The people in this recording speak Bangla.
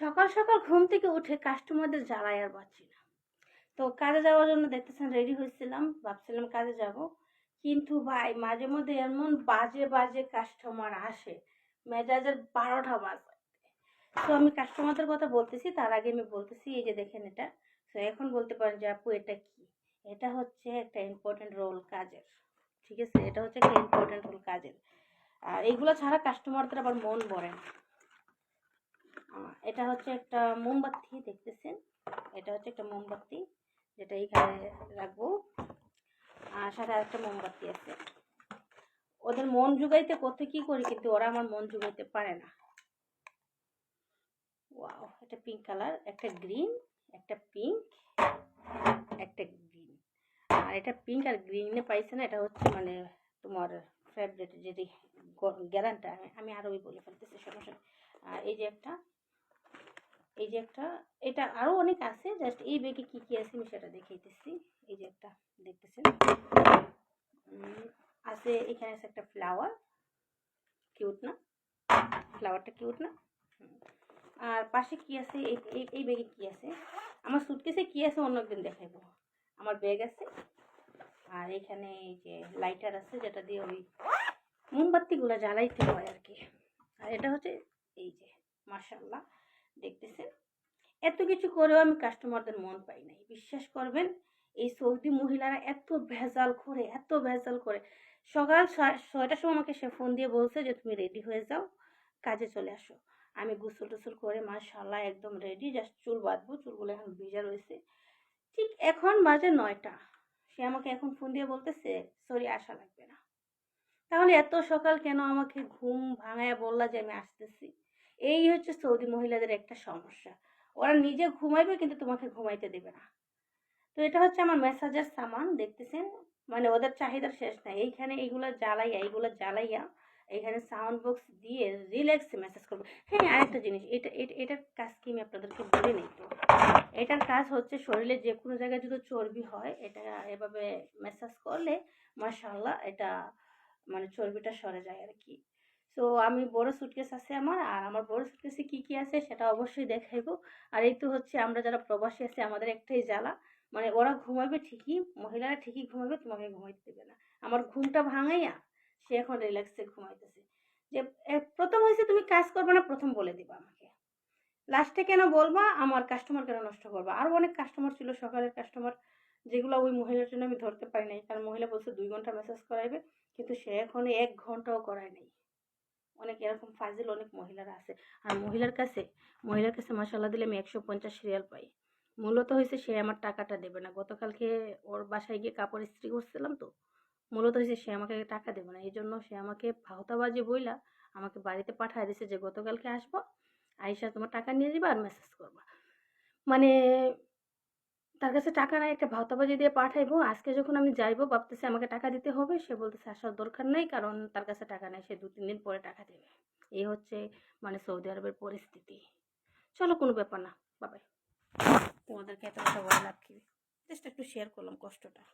সকাল সকাল ঘুম থেকে উঠে কাস্টমারদের জ্বালাই আর পাচ্ছি না। তো কাজে যাওয়ার জন্য দেখতেছেন রেডি হয়েছিলাম, ভাবছিলাম কাজে যাব। কিন্তু ভাই, মাঝে মধ্যে এমন বাজে বাজে কাস্টমার আসে, মেজাজের বারোটা বাজে। তো আমি কাস্টমারদের কথা বলতেছি, তার আগে আমি বলতেছি, এই যে দেখেন এটা। তো এখন বলতে পারেন যে, আপু, এটা কি? এটা হচ্ছে একটা ইম্পর্টেন্ট রোল কাজের। ঠিক আছে? এটা হচ্ছে একটা ইম্পর্টেন্ট রোল কাজের। আর এইগুলো ছাড়া কাস্টমারদের আবার মন ভরে না। এটা হচ্ছে একটা মোমবাতি, দেখতেছেন? এটা হচ্ছে একটা মোমবাতি, যেটা এইখানে রাখব। আর সাথে আরেকটা মোমবাতি আছে। ওদের মন জুগাইতে কত কি করি, কিন্তু ওরা আমার মন জুগাইতে পারে না। ওয়াও এটা পিঙ্ক কালার একটা গ্রিন একটা পিঙ্ক একটা গ্রিন আর এটা পিঙ্ক আর গ্রিনে পাইছে না, এটা হচ্ছে মানে তোমার ফেভারিট যেটি গ্যারান্টা আমি আরও ওই বলে ফেলতেছি, সমস্যা এই যে একটা এই যে একটা, এটা আরও অনেক আছে জাস্ট এই ব্যাগে কী কী আছে আমি সেটা দেখাইতেছি। এই যে একটা, দেখতেছেন? আছে, এখানে আছে একটা ফ্লাওয়ার কিউট না? ফ্লাওয়ারটা কিউট না? আর পাশে কি আছে? এই ব্যাগে কি আছে? আমার সুটকেসে কি আছে অন্য একদিন দেখাবো আমার ব্যাগ আছে, আর এখানে এই যে লাইটার আছে, যেটা দিয়ে ওই মোমবাতিগুলো জ্বালাইতে হয় আর কি। আর এটা হচ্ছে এই যে মার্শাল্লাহ দেখতেছেন? এত কিছু করেও আমি কাস্টমারদের মন পাই নাই। বিশ্বাস করবেন, এই সৌদি মহিলারা এত ভেজাল করে, এত ভেজাল করে। সকাল ছয়- ছয়টার সময় আমাকে সে ফোন দিয়ে বলছে যে, তুমি রেডি হয়ে যাও, কাজে চলে আসো। আমি গোসল টুসল করে মাশাল্লাহ একদম রেডি জাস্ট চুল বাঁধবো, চুলগুলো এখন ভিজা রয়েছে। ঠিক এখন বাজে নয়টা। সে আমাকে এখন ফোন দিয়ে বলতেছে সরি আসা লাগবে না। তাহলে এত সকাল কেন আমাকে ঘুম ভাঙায় বললা যে, আমি আসতেছি? এই হচ্ছে সৌদি মহিলাদের একটা সমস্যা। ওরা নিজে ঘুমাইবে কিন্তু তোমাকে ঘুমাইতে দেবে না। তো এটা হচ্ছে আমার মেসাজের সামান, দেখতেছেন? মানে ওদের চাহিদার শেষ নাই। এইখানে এইগুলো জ্বালাইয়া এইগুলো জ্বালাইয়া এখানে সাউন্ড বক্স দিয়ে রিল্যাক্সে মেসেজ করব। হ্যাঁ আরেকটা জিনিস, এটা, এটা- এটার কাজ কি আমি আপনাদেরকে বলে নেই তো? এটার কাজ হচ্ছে শরীরে যে কোনো জায়গায় যদি চর্বি হয়, এটা এভাবে মেসাজ করলে মাশাল্লাহ এটা মানে চর্বিটা সরে যায় আর কি তো আমি বড় সুটকেস আছে আমার, আর আমার বড় সুটকেসে কি কি আছে সেটা অবশ্যই দেখাইবো। আর এই তো হচ্ছে আমরা যারা প্রবাসী আছি, আমাদের একটাই জ্বালা। মানে ওরা ঘুমাবে ঠিকই, মহিলারা ঠিকই ঘুমাবে, তোমাকে ঘুমাইতে দেবে না। আমার ঘুমটা ভাঙাইয়া সে এখন রিল্যাক্সে ঘুমাইতেছে। যে প্রথম হয়েছে তুমি কাজ করবে না, প্রথম বলে দিবা আমাকে। লাস্টে কেন বলবা? আমার কাস্টমার কেন নষ্ট করবা? আরও অনেক কাস্টমার ছিল, সকালের কাস্টমার যেগুলো ওই মহিলার জন্য আমি ধরতে পারি নাই। কারণ মহিলা বলছে দুই ঘণ্টা মেসেজ করাইবে, কিন্তু সে এখন এক ঘন্টাও করায় নাই। অনেক এরকম ফাজিল অনেক মহিলারা আছে। আর মহিলার কাছে মহিলার কাছে মশালা দিলে আমি একশো পঞ্চাশ সিরিয়াল পাই। মূলত হয়েছে সে আমার টাকাটা দেবে না। গতকালকে ওর বাসায় গিয়ে কাপড় ইস্ত্রি করছিলাম তো, মূলত হয়েছে সে আমাকে টাকা দেবে না। এই জন্য সে আমাকে ভাওতাবাজি বইলা আমাকে বাড়িতে পাঠায় দিছে যে গতকালকে আসব, আইসা তোমার টাকা নিয়ে যাবা আর মেসেজ করবা। মানে তার কাছে টাকা নাই, একটা ভাওতাবাজি দিয়ে পাঠাইবো। আজকে যখন আমি যাইবো, ভাবতেছে আমাকে টাকা দিতে হবে। সে বলতেছে, আসার দরকার নাই, কারণ তার কাছে টাকা নাই, সে দু, তিন দিন পরে টাকা দেবে। এই হচ্ছে মানে সৌদি আরবের পরিস্থিতি। চলো, কোনো ব্যাপার না। বাবাই তোমাদেরকে এত কথা বলে লাভ কি? জাস্ট একটু শেয়ার করলাম কষ্টটা।